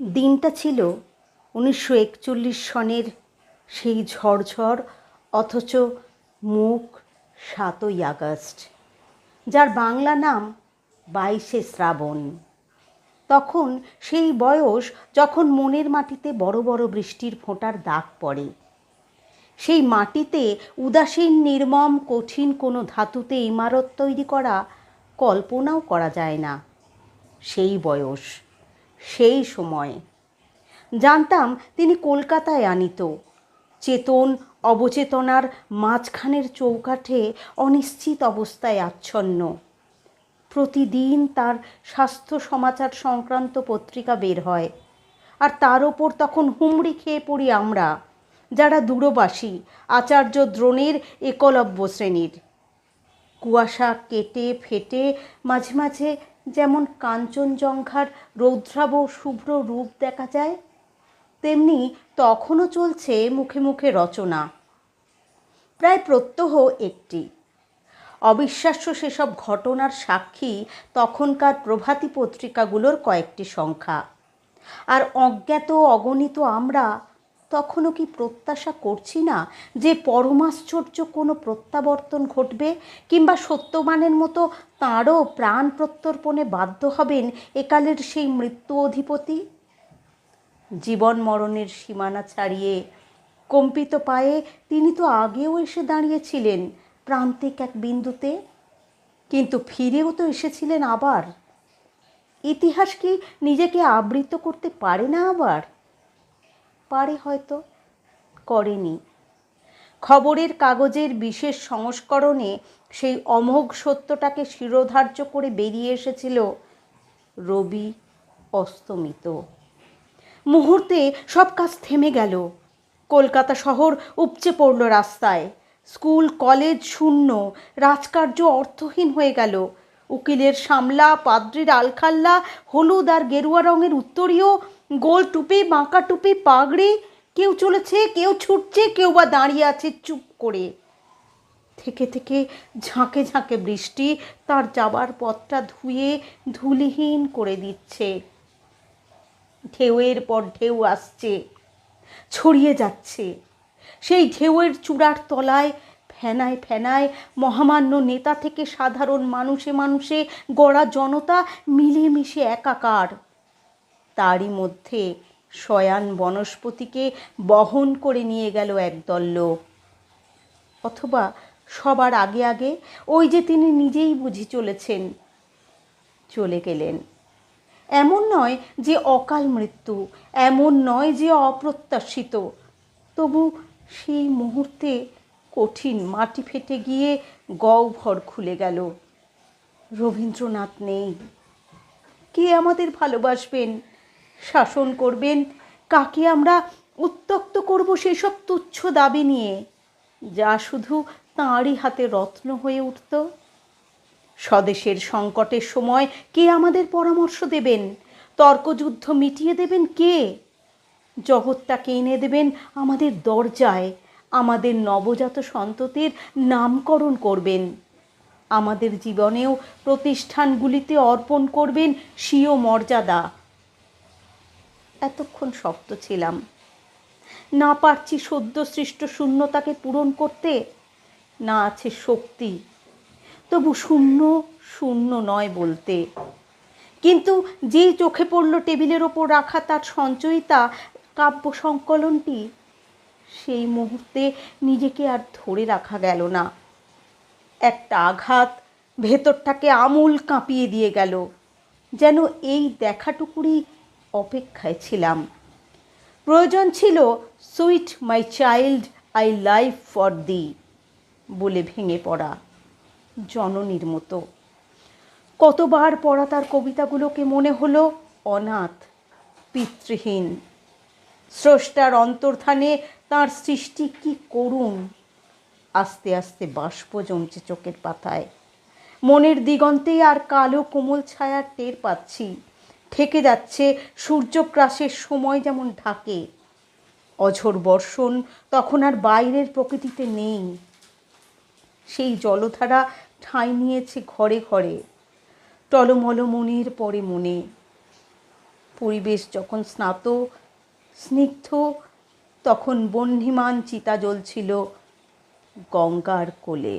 দিনটা ছিল উনিশশো একচল্লিশ সনের সেই ঝড়ঝড় অথচ মুখ সাতই আগস্ট, যার বাংলা নাম বাইশে শ্রাবণ। তখন সেই বয়স যখন মনের মাটিতে বড় বড় বৃষ্টির ফোঁটার দাগ পড়ে। সেই মাটিতে উদাসীন, নির্মম, কঠিন কোনো ধাতুতে ইমারত তৈরি করা কল্পনাও করা যায় না। সেই বয়স সেই সময়। জানতাম তিনি কলকাতায় আনিত। চেতন অবচেতনার মাঝখানের চৌকাঠে অনিশ্চিত অবস্থায় আচ্ছন্ন। প্রতিদিন তার স্বাস্থ্য সমাচার সংক্রান্ত পত্রিকা বের হয়। আর তার ওপর তখন হুমড়ি খেয়ে পড়ি আমরা, যারা দূরবাসী, আচার্য দ্রোণের একলব্য শ্রেণির। কুয়াশা কেটে ফেটে মাঝে মাঝে যেমন কাঞ্চনজঙ্ঘার রৌদ্রাব শুভ্র রূপ দেখা যায়, তেমনি তখনও চলছে মুখে মুখে রচনা। প্রায় প্রত্যহ একটি। অবিশ্বাস্য সেসব ঘটনার সাক্ষী তখনকার প্রভাতী পত্রিকাগুলোর কয়েকটি সংখ্যা। আর অজ্ঞাত অগণিত আমরা তখনও কি প্রত্যাশা করছি না যে পরমাশ্চর্য কোনো প্রত্যাবর্তন ঘটবে কিংবা সত্যবানের মতো তাঁরও প্রাণ প্রত্যর্পণে বাধ্য হবেন একালের সেই মৃত্যু অধিপতি? জীবন মরণের সীমানা ছাড়িয়ে কম্পিত পায়ে তিনি তো আগেও এসে দাঁড়িয়েছিলেন প্রান্তিক এক বিন্দুতে, কিন্তু ফিরেও তো এসেছিলেন আবার। ইতিহাস কি নিজেকে আবৃত করতে পারে না আবার? পারে হয়তো, করেনি। খবরের কাগজের বিশেষ সংস্করণে সেই অমোঘ সত্যটাকে শিরোধার্য করে বেরিয়ে এসেছিল রবি অস্তমিত। মুহূর্তে সব কাজ থেমে গেল। কলকাতা শহর উপচে পড়ল রাস্তায়। স্কুল, কলেজ শূন্য। রাজকার্য অর্থহীন হয়ে গেল। উকিলের সামলা, পাদ্রির আলখাল্লা, হলুদ আর গেরুয়া রঙের উত্তরীয় গোল টুপি, বাঁকা টুপি, পাগড়ি, কেউ চলেছে, কেউ ছুটছে, কেউ বা দাঁড়িয়ে আছে চুপ করে। থেকে থেকে ঝাঁকে ঝাঁকে বৃষ্টি তার যাবার পথটা ধুয়ে ধুলিহীন করে দিচ্ছে। ঢেউয়ের পর ঢেউ আসছে, ছড়িয়ে যাচ্ছে। সেই ঢেউয়ের চূড়ার তলায় ফেনায় ফেনায় মহামান্য নেতা থেকে সাধারণ মানুষে মানুষে গড়া জনতা মিলেমিশে একাকার। তারই মধ্যে শয়ান বনস্পতিকে বহন করে নিয়ে গেল একদল লোক। অথবা সবার আগে আগে ওই যে তিনি নিজেই বুঝি চলেছেন, চলে গেলেন। এমন নয় যে অকাল মৃত্যু, এমন নয় যে অপ্রত্যাশিত। তবু সেই মুহূর্তে কঠিন মাটি ফেটে গিয়ে গহ্বর খুলে গেল। রবীন্দ্রনাথ নেই। কে আমাদের ভালোবাসবেন? শাসন করবেন। কাকে আমরা উত্তক্ত করব সেসব তুচ্ছ দাবি নিয়ে? যা শুধু তাঁরই হাতে রত্ন হয়ে উঠত। স্বদেশের সংকটের সময় কে আমাদের পরামর্শ দেবেন? তর্কযুদ্ধ মিটিয়ে দেবেন কে? জগৎটাকে এনে দেবেন আমাদের দরজায়। আমাদের নবজাত সন্ততির নামকরণ করবেন। আমাদের জীবনেও প্রতিষ্ঠানগুলিতে অর্পণ করবেন স্বীয় মর্যাদা। এতক্ষণ শক্ত ছিলাম। না পারছি সদ্য সৃষ্ট শূন্যতাকে পূরণ করতে, না আছে শক্তি। তবু শূন্য শূন্য নয় বলতে। কিন্তু যেই চোখে পড়ল টেবিলের ওপর রাখা তার সঞ্চয়িতা, কাব্য সংকলনটি, সেই মুহূর্তে নিজেকে আর ধরে রাখা গেল না। একটা আঘাত ভেতরটাকে আমূল কাঁপিয়ে দিয়ে গেল। যেন এই দেখাটুকুরই অপেক্ষায় ছিলাম। প্রয়োজন ছিল sweet my child I life for the বলে ভেঙে পড়া জননীর মতো। কতবার পড়া তার কবিতাগুলোকে মনে হলো, অনাথ, পিতৃহীন। স্রষ্টার অন্তর্ধানে তার সৃষ্টি কি করুণ? আস্তে আস্তে বাষ্প জমছে চোখের পাতায়। মনের দিগন্তে আর কালো কোমল ছায়ার টের পাচ্ছি। ঠেকে যাচ্ছে সূর্যগ্রাসের সময় যেমন ঢাকে। অঝোর বর্ষণ তখন আর বাইরের প্রকৃতিতে নেই। সেই জলধারা ঠাঁই নিয়েছে ঘরে ঘরে, টলমল মনের পরে মনে। পরিবেশ যখন স্নাত, স্নিগ্ধ, তখন বহ্নিমান চিতা জ্বলছিল গঙ্গার কোলে।